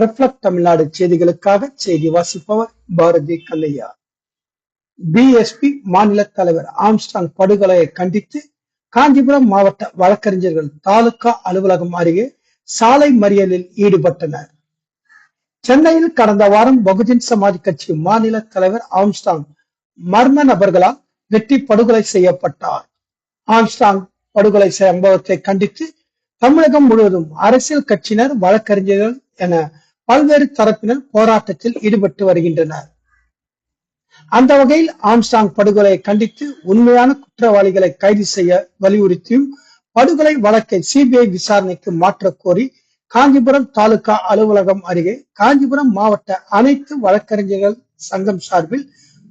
Reflect Tamil Nadu செய்திகளுக்காக செய்தி வாசிப்பவர் பாரதி கல்லையா. பிஎஸ்பி மாநில தலைவர் ஆம்ஸ்டாங் படுகொலையை கண்டித்து காஞ்சிபுரம் மாவட்ட வழக்கறிஞர்கள் தாலுகா அலுவலகம் அருகே சாலை மறியலில் ஈடுபட்டனர். சென்னையில் கடந்த வாரம் பகுஜன் சமாஜ் கட்சி மாநில தலைவர் ஆம்ஸ்டாங் மர்ம நபர்களால் வெட்டி படுகொலை செய்யப்பட்டார். ஆம்ஸ்டாங் படுகொலை சம்பவத்தை கண்டித்து தமிழகம் முழுவதும் அரசியல் கட்சியினர் வழக்கறிஞர்கள் என பல்வேறு தரப்பினர் போராட்டத்தில் ஈடுபட்டு வருகின்றனர். அந்த வகையில் ஆம்ஸ்டாங் படுகொலையை கண்டித்து உண்மையான குற்றவாளிகளை கைது செய்ய வலியுறுத்தியும் படுகொலை வழக்கை சிபிஐ விசாரணைக்கு மாற்ற கோரி காஞ்சிபுரம் தாலுகா அலுவலகம் அருகே காஞ்சிபுரம் மாவட்ட அனைத்து வழக்கறிஞர்கள் சங்கம் சார்பில்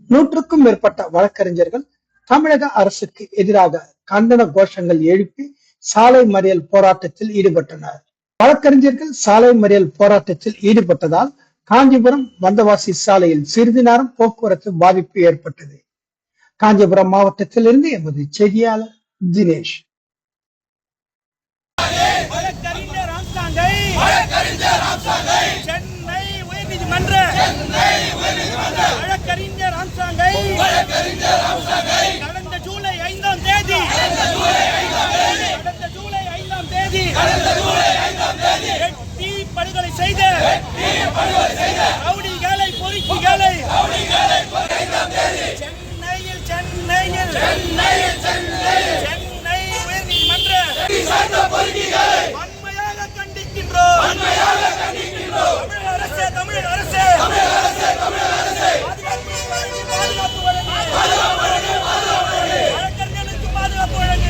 நூற்றுக்கும் மேற்பட்ட வழக்கறிஞர்கள் தமிழக அரசுக்கு எதிராக கண்டன கோஷங்கள் எழுப்பி சாலை மறியல் போராட்டத்தில் ஈடுபட்டனர். வழக்கறிஞர்கள் சாலை மறியல் போராட்டத்தில் ஈடுபட்டதால் காஞ்சிபுரம் வந்தவாசி சாலையில் சிறிது நேரம் போக்குவரத்து பாதிப்பு ஏற்பட்டது. காஞ்சிபுரம் மாவட்டத்திலிருந்து எமது செய்தியாளர் தினேஷ் வழக்கறிஞர் ஆம்ஸ்டாங்கை சென்னை உயர்நீதிமன்ற வழக்கறிஞர் ஆம்ஸ்டாங்கை கடந்த ஜூலை ஐந்தாம் தேதி கடந்த ஜூலை ஐந்தாம் தேதி வெட்டி படுகொலை செய்த ரவுடிகளை பொறுக்கிகளை சென்னையில் சென்னையில் சென்னை உயர்நீதிமன்ற வன்மையாக கண்டிக்கின்றோம். தமிழக அரசே தமிழக அரசே. பாதுகாப்பு வழங்கு, பாதுகாப்பு வழங்கு. வழக்கறிஞர்களுக்கு பாதுகாப்பு வழங்கு.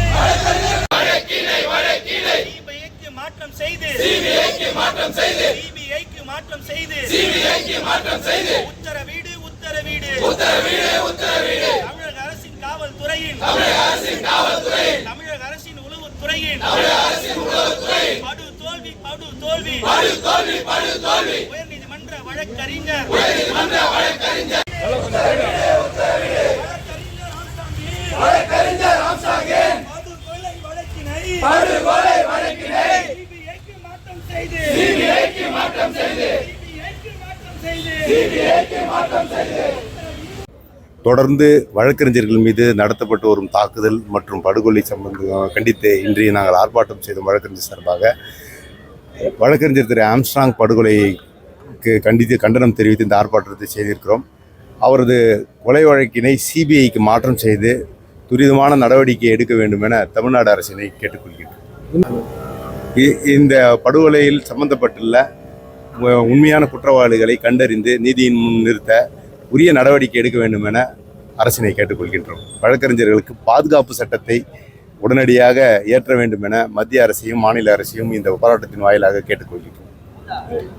மாற்றம் செய்து. CBI-க்கு மாற்றம் செய்து. உத்தரவீடு உத்தரவீடு. தமிழக அரசின் காவல்துறையின். தமிழக அரசின் உளவுத்துறையின். படு தோல்வி படு தோல்வி. உயர்நீதிமன்ற வழக்கறிஞர். வழக்கறிஞர். ஆம்சாங்கின் படுகொலை வழக்கினை. CBI-க்கு மாற்றம் செய்து. CBI-க்கு மாற்றம் செய்து. தொடர்ந்து வழக்கறிஞர்கள் மீது நடத்தப்பட்டு வரும் தாக்குதல் மற்றும் படுகொலை சம்பந்தம் கண்டித்து இன்றைய நாங்கள் ஆர்ப்பாட்டம் செய்தோம் வழக்கறிஞர் சார்பாக வழக்கறிஞர் திரு ஆம்ஸ்ட்ராங் படுகொலைக்கு கண்டித்து கண்டனம் தெரிவித்து இந்த ஆர்ப்பாட்டத்தை செய்திருக்கிறோம். அவரது கொலை வழக்கினை சிபிஐக்கு மாற்றம் செய்து துரிதமான நடவடிக்கை எடுக்க வேண்டும் என தமிழ்நாடு அரசினை கேட்டுக்கொள்கிறேன் இ- இந்த படுகொலையில் சம்பந்தப்பட்டுள்ள உண்மையான குற்றவாளிகளை கண்டறிந்து நீதியின் முன் நிறுத்த உரிய நடவடிக்கை எடுக்க வேண்டும் என அரசினை கேட்டுக்கொள்கின்றோம். வழக்கறிஞர்களுக்கு பாதுகாப்பு சட்டத்தை உடனடியாக ஏற்ற வேண்டும் என மத்திய அரசையும் மாநில அரசையும் இந்த போராட்டத்தின் வாயிலாக கேட்டுக்கொள்கின்றோம்.